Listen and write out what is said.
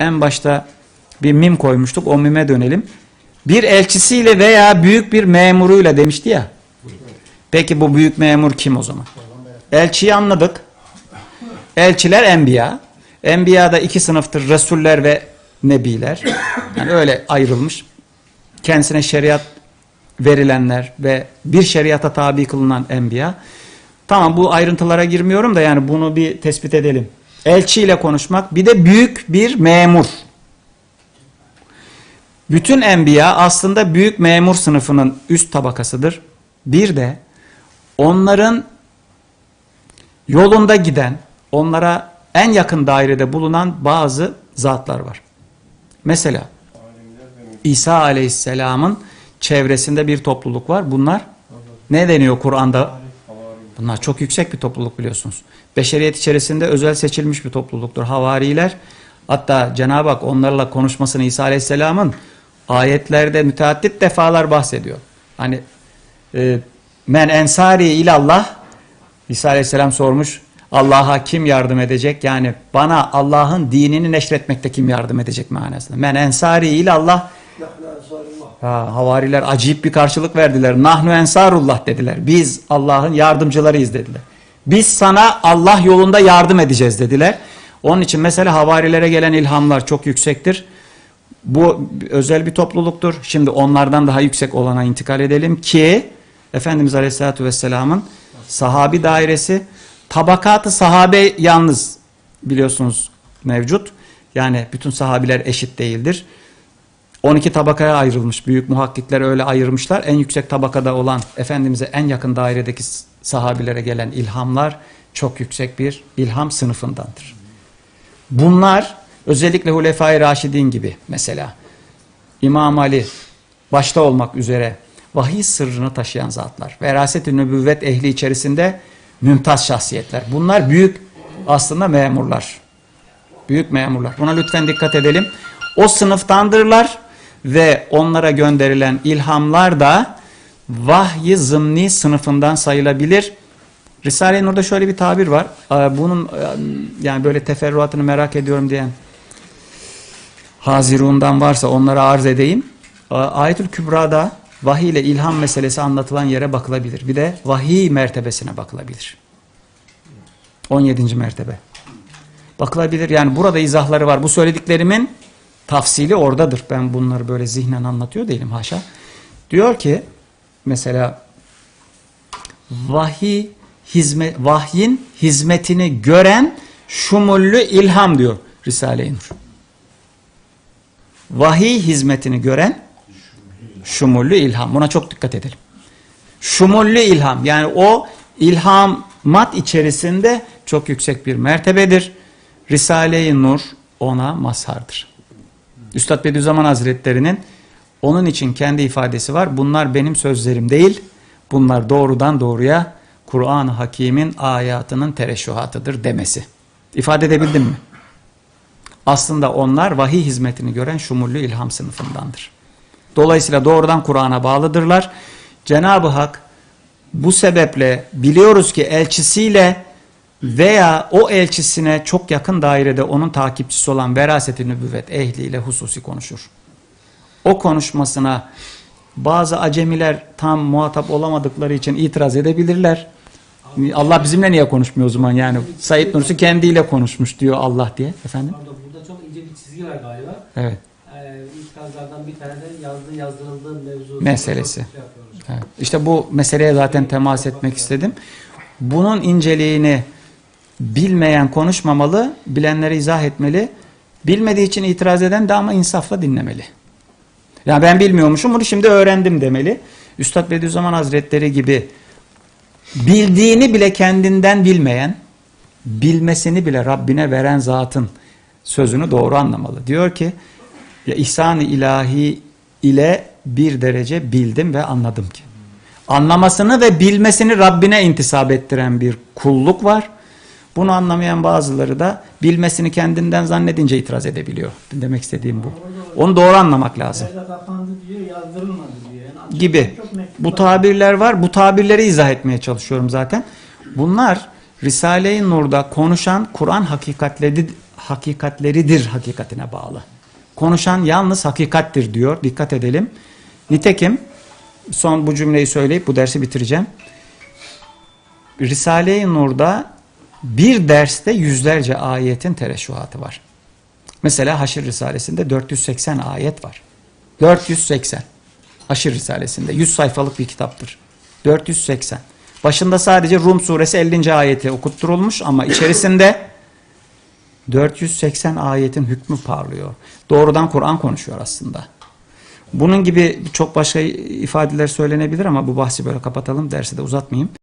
en başta bir mim koymuştuk. O mime dönelim. Bir elçisiyle veya büyük bir memuruyla demişti ya. Peki bu büyük memur kim o zaman? Elçiyi anladık. Elçiler enbiya. Enbiya da iki sınıftır. Resuller ve nebiler. Yani öyle ayrılmış. Kendisine şeriat verilenler ve bir şeriata tabi kılınan enbiya. Tamam bu ayrıntılara girmiyorum da yani bunu bir tespit edelim. Elçiyle konuşmak bir de büyük bir memur. Bütün enbiya aslında büyük memur sınıfının üst tabakasıdır. Bir de onların yolunda giden, onlara en yakın dairede bulunan bazı zatlar var. Mesela İsa Aleyhisselam'ın çevresinde bir topluluk var. Bunlar ne deniyor Kur'an'da? Bunlar çok yüksek bir topluluk biliyorsunuz. Beşeriyet içerisinde özel seçilmiş bir topluluktur. Havariler hatta Cenab-ı Hak onlarla konuşmasını İsa Aleyhisselam'ın ayetlerde müteaddit defalar bahsediyor. Hani e, men ensari ilallah İsa Aleyhisselam sormuş Allah'a kim yardım edecek? Yani bana Allah'ın dinini neşretmekte kim yardım edecek manasında. Men ensari ilallah Ha, havariler acayip bir karşılık verdiler. Nahnu ensarullah dediler. Biz Allah'ın yardımcılarıyız dediler. Biz sana Allah yolunda yardım edeceğiz dediler. Onun için mesela havarilere gelen ilhamlar çok yüksektir. Bu özel bir topluluktur. Şimdi onlardan daha yüksek olana intikal edelim ki Efendimiz Aleyhisselatü Vesselam'ın sahabi dairesi tabakatı sahabe yalnız biliyorsunuz mevcut. Yani bütün sahabiler eşit değildir. 12 tabakaya ayrılmış. Büyük muhakkikler öyle ayırmışlar. En yüksek tabakada olan Efendimiz'e en yakın dairedeki sahabilere gelen ilhamlar çok yüksek bir ilham sınıfındandır. Bunlar özellikle Hulefai Raşidin gibi mesela İmam Ali başta olmak üzere vahiy sırrını taşıyan zatlar. Veraset-i nübüvvet ehli içerisinde mümtaz şahsiyetler. Bunlar büyük aslında memurlar. Büyük memurlar. Buna lütfen dikkat edelim. O sınıftandırlar ve onlara gönderilen ilhamlar da vahyi zımni sınıfından sayılabilir. Risale-i Nur'da şöyle bir tabir var. Bunun yani böyle teferruatını merak ediyorum diyen Hazirun'dan varsa onlara arz edeyim. Ayetül Kübra'da vahiy ile ilham meselesi anlatılan yere bakılabilir. Bir de vahiy mertebesine bakılabilir. 17. mertebe. Bakılabilir. Yani burada izahları var. Bu söylediklerimin tafsili oradadır. Ben bunları böyle zihnen anlatıyor değilim haşa. Diyor ki mesela vahiy hizmet vahyin hizmetini gören şumullü ilham diyor Risale-i Nur. Vahiy hizmetini gören şumullü ilham. Buna çok dikkat edelim. Şumullü ilham yani o ilhamat içerisinde çok yüksek bir mertebedir. Risale-i Nur ona mazhardır. Üstad Bediüzzaman Hazretleri'nin onun için kendi ifadesi var. Bunlar benim sözlerim değil. Bunlar doğrudan doğruya Kur'an-ı Hakim'in ayatının tereşühatıdır demesi. İfade edebildim mi? Aslında onlar vahiy hizmetini gören şumullü ilham sınıfındandır. Dolayısıyla doğrudan Kur'an'a bağlıdırlar. Cenab-ı Hak bu sebeple biliyoruz ki elçisiyle veya o elçisine çok yakın dairede onun takipçisi olan veraset-i nübüvvet ehliyle hususi konuşur. O konuşmasına bazı acemiler tam muhatap olamadıkları için itiraz edebilirler. Allah bizimle niye konuşmuyor o zaman yani? Said Nursi kendiyle konuşmuş diyor Allah diye. Efendim? Pardon burada çok ince bir çizgi var galiba. Evet. Ee, bir tane de yazdığı yazdırıldığı mevzu. Meselesi. Şey. Evet. İşte bu meseleye zaten temas etmek istedim. Bunun inceliğini bilmeyen konuşmamalı, bilenlere izah etmeli. Bilmediği için itiraz eden de ama insafla dinlemeli. Yani ben bilmiyormuşum bunu şimdi öğrendim demeli. Üstad Bediüzzaman Hazretleri gibi bildiğini bile kendinden bilmeyen, bilmesini bile Rabbine veren zatın sözünü doğru anlamalı. Diyor ki, ya ihsan-ı ilahi ile bir derece bildim ve anladım ki. Anlamasını ve bilmesini Rabbine intisap ettiren bir kulluk var. Bunu anlamayan bazıları da bilmesini kendinden zannedince itiraz edebiliyor. Demek istediğim bu. Onu doğru anlamak lazım. Gibi. Bu tabirler var. Bu tabirleri izah etmeye çalışıyorum zaten. Bunlar Risale-i Nur'da konuşan Kur'an hakikatleri hakikatleridir hakikatine bağlı. Konuşan yalnız hakikattir diyor. Dikkat edelim. Nitekim son bu cümleyi söyleyip bu dersi bitireceğim. Risale-i Nur'da bir derste yüzlerce ayetin tereşühatı var. Mesela Haşr Risalesi'nde 480 ayet var. 480. Haşr Risalesi'nde 100 sayfalık bir kitaptır. 480. Başında sadece Rum suresi 50. ayeti okutturulmuş ama içerisinde 480 ayetin hükmü parlıyor. Doğrudan Kur'an konuşuyor aslında. Bunun gibi çok başka ifadeler söylenebilir ama bu bahsi böyle kapatalım dersi de uzatmayayım.